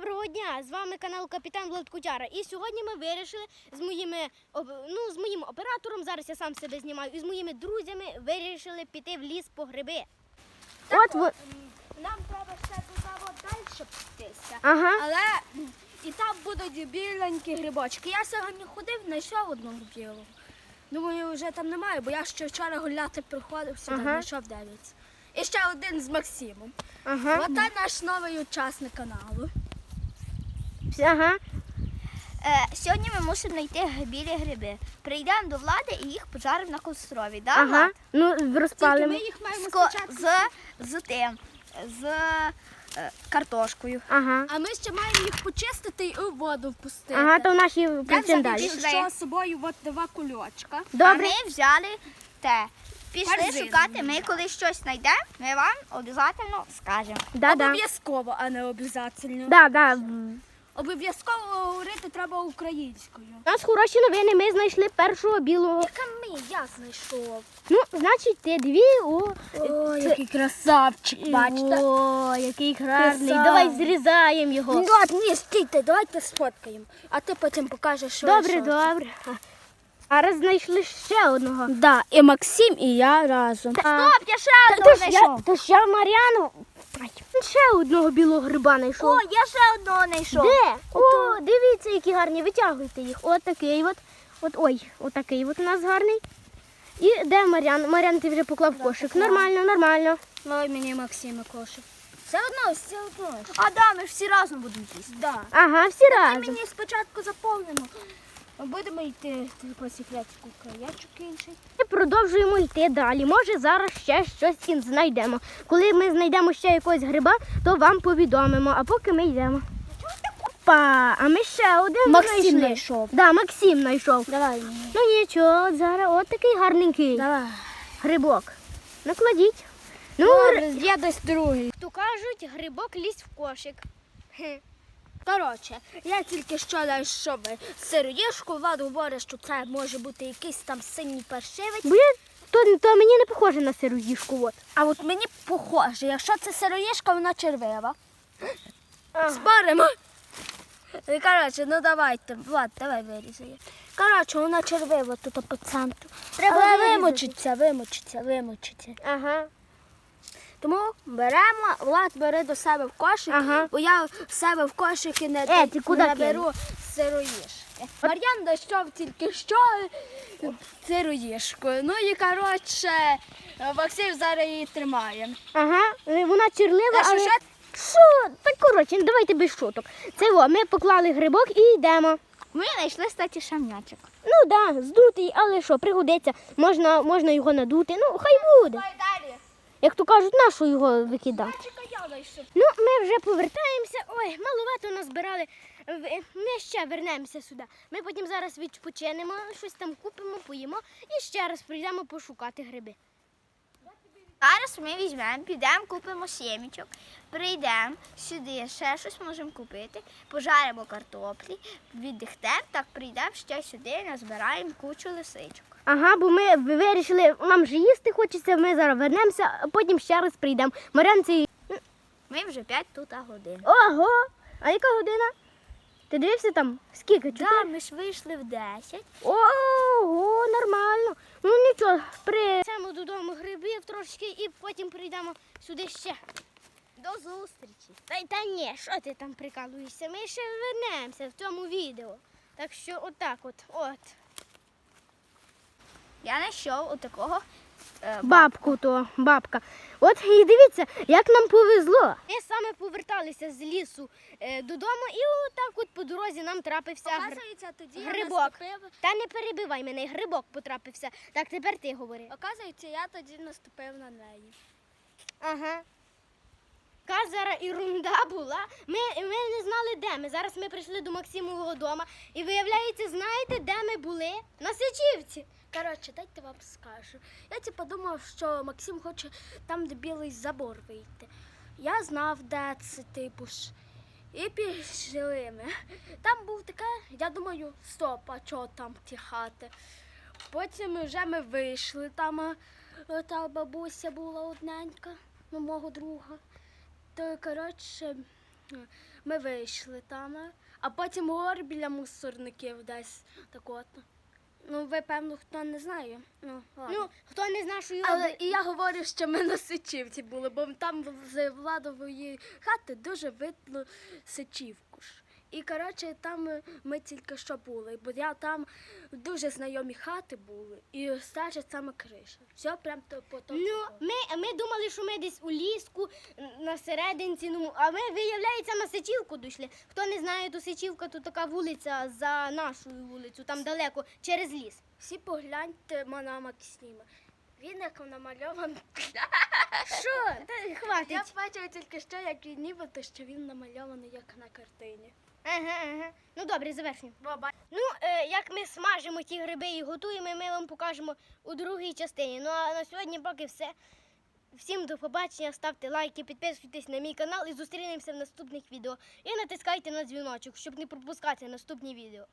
доброго дня! З вами канал Капітан Влад Кутяра. І сьогодні ми вирішили з моїми ну, з моїм оператором, зараз я сам себе знімаю, і з моїми друзями вирішили піти в ліс по гриби. От ви- Нам треба ще туди от далі птися. Ага. Але і там будуть біленькі грибочки. Я сьогодні ходив, знайшов одного білого. Думаю, вже там немає, бо я ще вчора гуляти приходив сюди, Ага. знайшов дев'ять. І ще один з Максимом. Ага. Оце наш новий учасник каналу. Ага. Е, сьогодні ми мусимо знайти білі гриби. Прийдемо до влади і їх пожаримо на кострові. Да, Ага. Влад? Ну, Тільки розпалимо. ми їх маємо З, спочатку. з, з тим, з е, картошкою. Ага. А ми ще маємо їх почистити і у воду впустити. Ага, то наші Я працюємо далі. Пішли. що з собою от два кульочка. Добре. А ми взяли те. Пішли Корзину шукати. Ми коли щось знайдемо, ми вам обов'язково скажемо. Да, да. Обов'язково, а не обов'язково. Да, да. Обов'язково говорити треба українською. У нас хороші новини. Ми знайшли першого білого. Яка ми, я знайшов. Ну, значить, ти дві. О, О, який красавчик, бачите? О, який гарний. Давай зрізаємо його. Ну, ні, стійте, давайте сфоткаємо. А ти потім покажеш, що Добре, що. добре. А раз знайшли ще одного. Да, і Максим, і я разом. А, Стоп, я ще одного знайшов. то ж я Мар'яну. Ай, Ще одного білого гриба знайшов. О, я ще одного знайшов. Де? О, дивіться, які гарні. Витягуйте їх. От такий от. От ой, отакий от у нас гарний. І де Мар'ян? Мар'ян, ти вже поклав кошик. Нормально, нормально. Ой, мені Максима кошик. Все одно, все одно. А да, ми ж всі разом будемо їсти. Да. Ага, всі Ми разом. мені спочатку заповнимо. Будемо йти по секретику краячок інший. Ми продовжуємо йти далі. Може, зараз ще щось знайдемо. Коли ми знайдемо ще якогось гриба, то вам повідомимо. А поки ми йдемо. Опа, а ми ще один Максим знайшов. Да, Максим знайшов. Давай. Ну нічого, от зараз от такий гарненький Давай. грибок. Накладіть. Ну, Добре, є десь другий. то кажуть, грибок лізь в кошик. Коротше, я тільки що знайшов сироїшку, Влад говорить, що це може бути якийсь там синій паршивець. Бо я, то, то мені не похоже на сироїшку. От. А от мені похоже, якщо це сироїшка, вона червива. Ага. Спаримо. Коротше, ну давайте, Влад, давай вирізай. Коротше, вона червива тут по центру. Треба вимочиться, вимочиться, вимочиться. Ага. Тому беремо, Влад бери до себе в кошик, Ага. бо я в себе в кошики не, Е, ти куди не беру сироїшки. Мар'ян дійшов тільки що сироїшкою. Ну і коротше, Максим зараз її тримає. Ага, е, вона черлива, А що але... ще? Що? Так коротше, ну, давайте без шуток. Це во, ми поклали грибок і йдемо. Ми знайшли, кстати, шамнячок. Ну так, да, здутий, але що, пригодиться. Можна, можна його надути. Ну, хай буде. Давай. Як то кажуть, на що його викидати? Ну, ми вже повертаємося. Ой, маловато назбирали. Ми ще вернемося сюди. Ми потім зараз відпочинемо, щось там купимо, поїмо і ще раз прийдемо пошукати гриби. Зараз ми візьмемо, підемо, купимо сімічок, прийдемо сюди, ще щось можемо купити, пожаримо картоплі, віддихтемо, так прийдемо ще сюди, назбираємо кучу лисичок. Ага, бо ми вирішили, нам же їсти хочеться, ми зараз вернемося, а потім ще раз прийдемо. Марянці. Ми вже 5 тут годин. Ого! А яка година? Ти дивився там? Скільки? Да, Чотири? ми ж вийшли в 10. Ого, нормально. Ну нічого, прийдемо додому грибів трошки і потім прийдемо сюди ще. До зустрічі. Та, та ні, що ти там прикалуєшся? Ми ще вернемося в цьому відео. Так що отак от, от. Я знайшов отакого е, Бабку то, бабка. От і дивіться, як нам повезло. Ми саме поверталися з лісу е, додому, і отак от по дорозі нам трапився гр... Оказується, тоді я грибок. наступив. Та не перебивай мене, грибок потрапився. Так, тепер ти говори. Оказується, я тоді наступив на неї. Ага. Яка зараз ерунда була. Ми, ми не знали, де ми. Зараз ми прийшли до Максимового дому. І виявляється, знаєте, де ми були? На Сичівці. Коротше, дайте вам скажу. Я типу думав, що Максим хоче там, де білий забор вийти. Я знав, де це типу ж. І пішли ми. Там був таке, я думаю, стоп, а чого там ті хати? Потім вже ми вийшли, там та бабуся була одненька, ну, мого друга. То, коротше, ми вийшли там, а потім гор біля мусорників десь так от. Ну, ви, певно, хто не знає. Ну, ладно. Ну, хто не зна, що його Але і я говорю, що ми на Сичівці були, бо там з владової хати дуже видно Сичівку ж. І коротше, там е, ми тільки що були, бо я там дуже знайомі хати були, і стежить саме криша. Все прям то по тому. Ну, ми, ми думали, що ми десь у ліску на серединці, ну, а ми, виявляється, на Сичівку дійшли. Хто не знає, то Сичівка, то така вулиця за нашою вулицю, там далеко, через ліс. Всі погляньте на Максима. Він як намальований. Що? Та хватить. Я бачила тільки що, як він нібито, що він намальований як на картині. Ага, ага. Ну добре, завершуємо. Баба. Ну, е, як ми смажимо ті гриби і готуємо, ми вам покажемо у другій частині. Ну а на сьогодні поки все. Всім до побачення, ставте лайки, підписуйтесь на мій канал і зустрінемося в наступних відео. І натискайте на дзвіночок, щоб не пропускати наступні відео.